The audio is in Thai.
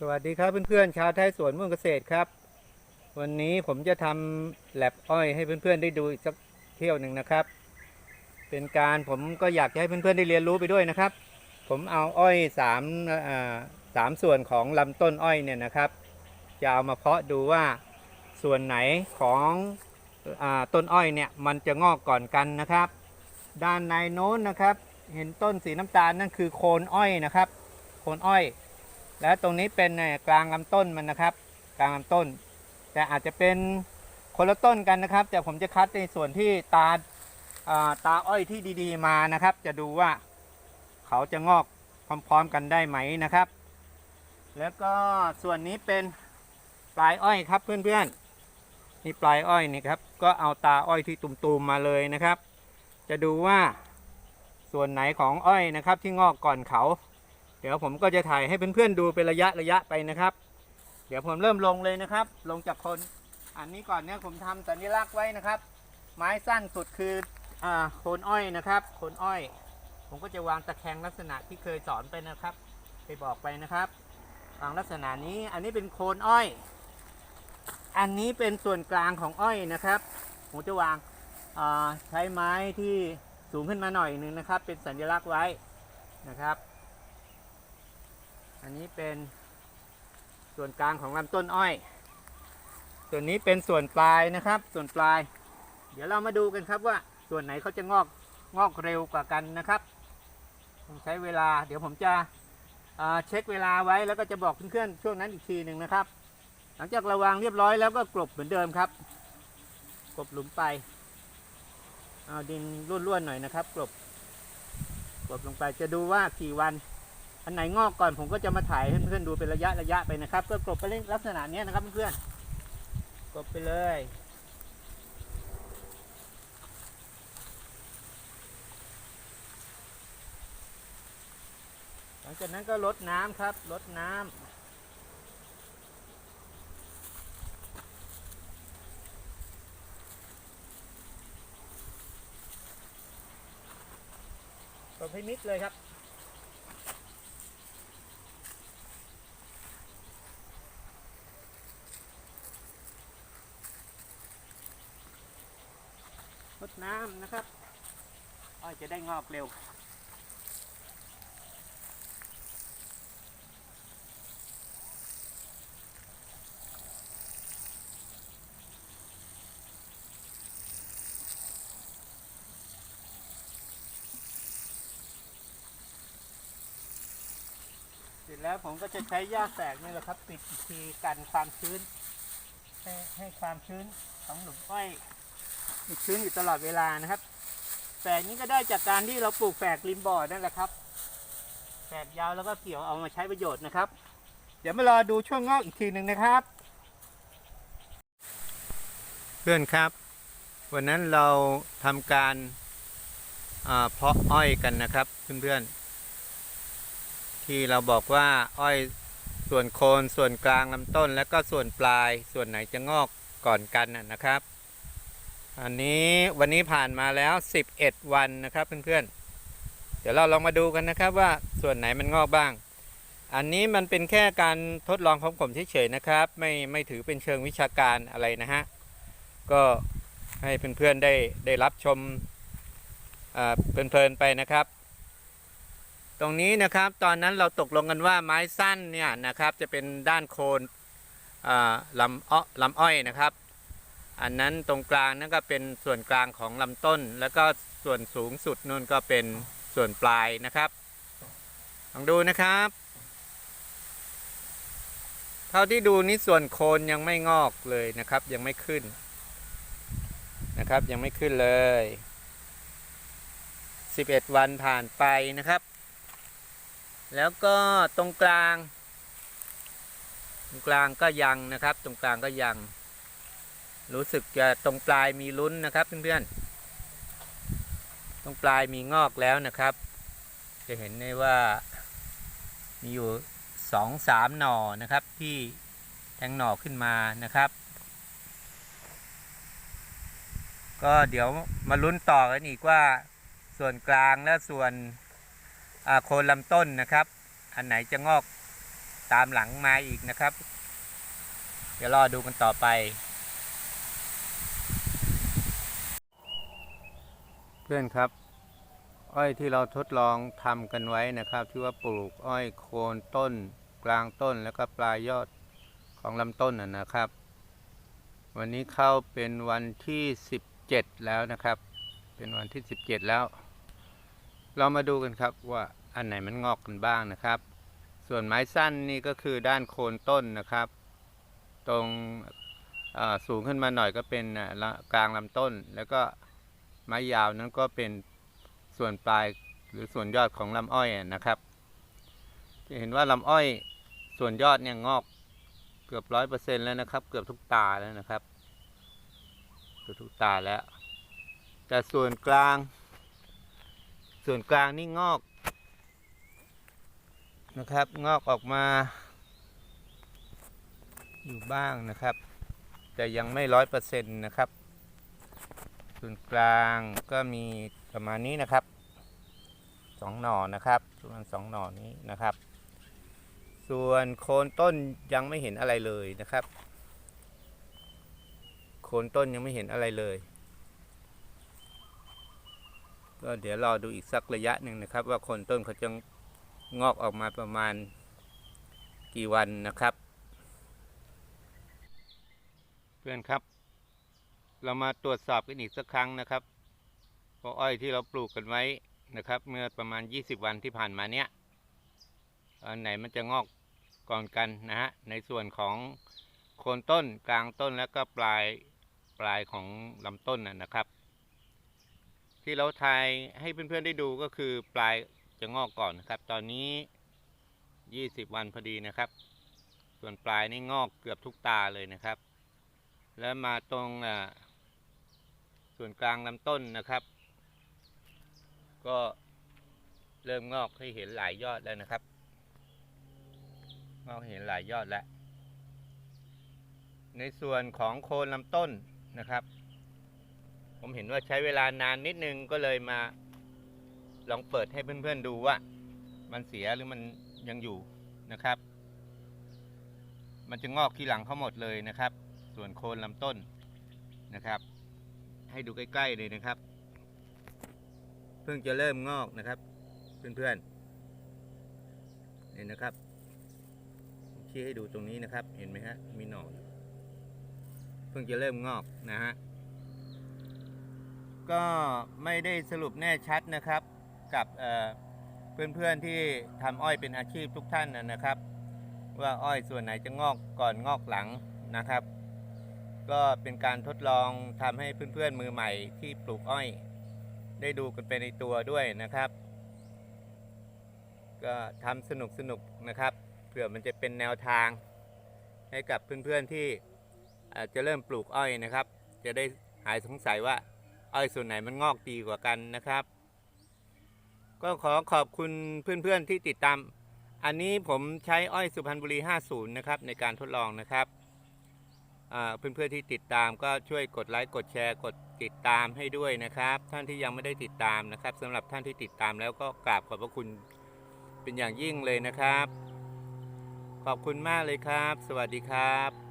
สวัสดีครับเพื่อนๆชาวไทยสวนม่งเกษตรครับ วันนี้ผมจะทำแลบอ้อยให้เพื่อนๆได้ดูอีกสักเที่ยวหนึ่งนะครับ เป็นการผมก็อยากจะให้เพื่อนๆได้เรียนรู้ไปด้วยนะครับ ผมเอาอ้อยสามสามส่วนของลำต้นอ้อยเนี่ยนะครับ จะเอามาเพาะดูว่าส่วนไหนของอต้นอ้อยเนี่ยมันจะงอกก่อนกันนะครับ ด้านในโน้นนะครับ เห็นต้นสีน้ำตาลนั่นคือโคนอ้อยนะครับ โคนอ้อย และตรงนี้เป็นเอ่อกลางลำต้นมันนะครับ กลางลำต้น แต่อาจจะเป็นคนละต้นกันนะครับ แต่ผมจะคัดในส่วนที่ตาตาอ้อยที่ดีๆมานะครับ จะดูว่าเขาจะงอกพร้อมๆกันได้ไหมนะครับ แล้วก็ส่วนนี้เป็นปลายอ้อยครับเพื่อนๆนี่ปลายอ้อยนี่ครับ ก็เอาตาอ้อยที่ตุ่มๆมาเลยนะครับ จะดูว่าส่วนไหนของอ้อยนะครับที่งอกก่อนเขา ดี๋ยวผมก็จะถ่ายให้เพื่อนๆดูเป็นระยะระยะไปนะครับ เดี๋ยวผมเริ่มลงเลยนะครับ ลงจากคน อันนี้ก่อนเนี่ยผมทำสัญลักษณ์ไว้นะครับ ไม้สั้นสุดคืออ่าโคนอ้อยนะครับ โคนอ้อย ผมก็จะวางตะแคงลักษณะที่เคยสอนไปนะครับ ไปบอกไปนะครับวางลักษณะนี้ อันนี้เป็นโคนอ้อย อันนี้เป็นส่วนกลางของอ้อยนะครับ ผมจะวางใช้ไม้ที่สูงขึ้นมาหน่อยนึงนะครับ เป็นสัญลักษณ์ไว้นะครับ อันนี้เป็นส่วนกลางของลำต้นอ้อย ส่วนนี้เป็นส่วนปลายนะครับ ส่วนปลาย เดี๋ยวเรามาดูกันครับว่าส่วนไหนเขาจะงอกงอกเร็วกว่ากันนะครับต้องใช้เวลา เดี๋ยวผมจะเช็คเวลาไว้แล้วก็จะบอกเพื่อนๆช่วงนั้นอีกทีหนึ่งนะครับ หลังจากระวางเรียบร้อยแล้วก็กลบเหมือนเดิมครับ กลบหลุมไปเอาดินร่วนๆหน่อยนะครับ กลบกลบลงไปจะดูว่ากี่วัน อันไหนงอกก่อนผมก็จะมาถ่ายให้เพื่อนๆดูเป็นระยะระยะไปนะครับก็กลบไปเลักษณะนี้นะครับเพื่อนๆกลบไปเลยหลังจากนั้นก็ลดน้ำครับลดน้ำกลบให้มิดเลยครับ น้ำนะครับอ้อยจะได้งอกเร็ว เสร็จแล้วผมก็จะใช้หญ้าแฝกนี่แหละครับ ปิดกทีกันความชื้น ให้ให้ความชื้นของหลุมอ้อย ชื้นอยู่ตลอดเวลานะครับ แฝกนี้ก็ได้จากการที่เราปลูกแฝกริมบ่อนั่นแหละครับ แฝกยาวแล้วก็เกี่ยวเอามาใช้ประโยชน์นะครับ เดี๋ยวมารอดูช่วงงอกอีกทีหนึ่งนะครับ เพื่อนครับ วันนั้นเราทำการเพาะอ้อยกันนะครับเพื่อนๆ ที่เราบอกว่าอ้อยส่วนโคนส่วนกลางลำต้น และก็ส่วนปลายส่วนไหนจะงอกก่อนกันน่ะนะครับ อันนี้วันนี้ผ่านมาแล้ว 11 วันนะครับเพื่อนๆ เดี๋ยวเราลองมาดูกันนะครับว่าส่วนไหนมันงอกบ้าง อันนี้มันเป็นแค่การทดลองของผมเฉยๆนะครับ ไม่ไม่ถือเป็นเชิงวิชาการอะไรนะฮะ ก็ให้เพื่อนๆได้ได้รับชมอ่าเพลินๆไปนะครับ ตรงนี้นะครับตอนนั้นเราตกลงกันว่าไม้สั้นเนี่ยนะครับจะเป็นด้านโคนอ่าลำอ้อลำอ้อยนะครับ อันนั้นตรงกลางนั่นก็เป็นส่วนกลางของลำต้น แล้วก็ส่วนสูงสุดนู่นก็เป็นส่วนปลายนะครับ ลองดูนะครับ เท่าที่ดูนี่ส่วนโคนยังไม่งอกเลยนะครับ ยังไม่ขึ้นนะครับ ยังไม่ขึ้นเลย 11 วันผ่านไปนะครับ แล้วก็ตรงกลาง ตรงกลางก็ยังนะครับ ตรงกลางก็ยัง รู้สึกจะตรงปลายมีลุ้นนะครับเพื่อนๆ ตรงปลายมีงอกแล้วนะครับ จะเห็นได้ว่ามีอยู่สองสามหน่อนะครับที่แทงหน่อขึ้นมานะครับ ก็เดี๋ยวมาลุ้นต่อกันอีกว่าส่วนกลางและส่วนโคนลำต้นนะครับ อันไหนจะงอกตามหลังมาอีกนะครับ เดี๋ยวรอดูกันต่อไป เพื่อนครับ อ้อยที่เราทดลองทำกันไว้นะครับ ที่ว่าปลูกอ้อยโคนต้น กลางต้นแล้วก็ปลายยอดของลำต้นนะนะครับ วันนี้เข้าเป็นวันที่ 17 แล้วนะครับ เป็นวันที่ 17 แล้ว เรามาดูกันครับว่าอันไหนมันงอกกันบ้างนะครับ ส่วนไม้สั้นนี่ก็คือด้านโคนต้นนะครับ ตรงสูงขึ้นมาหน่อยก็เป็นกลางลำต้นแล้วก็ ไม้ยาวนั้นก็เป็นส่วนปลายหรือส่วนยอดของลำอ้อยนะครับ จะเห็นว่าลำอ้อยส่วนยอดเนี่ยงอกเกือบร้อยเปอร์เซ็นแล้วนะครับ เกือบทุกตาแล้วนะครับ เกือบทุกตาแล้ว แต่ส่วนกลาง ส่วนกลางนี่งอกนะครับ งอกออกมา อยู่บ้างนะครับ แต่ยังไม่ร้อยเปอร์เซ็นต์นะครับ ส่วนกลางก็มีประมาณนี้นะครับสองหน่อนะครับประมาณสองหน่อนี้นะครับ ส่วนโคนต้นยังไม่เห็นอะไรเลยนะครับ โคนต้นยังไม่เห็นอะไรเลย ก็เดี๋ยวรอดูอีกสักระยะหนึ่งนะครับ ว่าโคนต้นเขาจะงอกออกมาประมาณกี่วันนะครับ เพื่อนครับ เรามาตรวจสอบกันอีกสักครั้งนะครับเพราะอ้อยที่เราปลูกกันไว้นะครับ เมื่อประมาณ 20 วันที่ผ่านมาเนี้ยอันไหนมันจะงอกก่อนกันนะฮะในส่วนของโคนต้นกลางต้นแล้วก็ปลายปลายของลำต้นนะนะครับ ที่เราทายให้เพื่อนๆได้ดูก็คือปลายจะงอกก่อนนะครับ ตอนนี้ 20 วันพอดีนะครับ ส่วนปลายนี่งอกเกือบทุกตาเลยนะครับ แล้วมาตรงอ่า ส่วนกลางลำต้นนะครับ ก็เริ่มงอกให้เห็นหลายยอดแล้วนะครับ งอกเห็นหลายยอดแล้ว ในส่วนของโคนลำต้นนะครับ ผมเห็นว่าใช้เวลานานนิดนึงก็เลยมาลองเปิดให้เพื่อนๆดูว่า มันเสียหรือมันยังอยู่นะครับ มันจะงอกที่หลังเขาหมดเลยนะครับ ส่วนโคนลำต้นนะครับ ให้ดูใกล้ๆเลยนะครับ เพิ่งจะเริ่มงอกนะครับ เพื่อนๆเห็นนะครับชี้ให้ดูตรงนี้นะครับ เห็นไหมฮะมีหน่อเพิ่งจะเริ่มงอกนะฮะก็ไม่ได้สรุปแน่ชัดนะครับ กับเพื่อนๆที่ทำอ้อยเป็นอาชีพทุกท่านนะครับ ว่าอ้อยส่วนไหนจะงอกก่อนงอกหลังนะครับ ก็เป็นการทดลองทำให้เพื่อนๆมือใหม่ที่ปลูกอ้อย ได้ดูกันไปในตัวด้วยนะครับ ก็ทำสนุกสนุกนะครับ เผื่อมันจะเป็นแนวทาง ให้กับเพื่อนๆที่อาจจะเริ่มปลูกอ้อยนะครับ จะได้หายสงสัยว่าอ้อยส่วนไหนมันงอกดีกว่ากันนะครับ ก็ขอขอบคุณเพื่อนๆที่ติดตาม อันนี้ผมใช้อ้อยสุพรรณบุรี 50 นะครับ ในการทดลองนะครับ เพื่อนๆที่ติดตามก็ช่วยกดไลค์กดแชร์กดติดตามให้ด้วยนะครับ ท่านที่ยังไม่ได้ติดตามนะครับสำหรับท่านที่ติดตามแล้วก็กราบขอบพระคุณเป็นอย่างยิ่งเลยนะครับ ขอบคุณมากเลยครับ สวัสดีครับ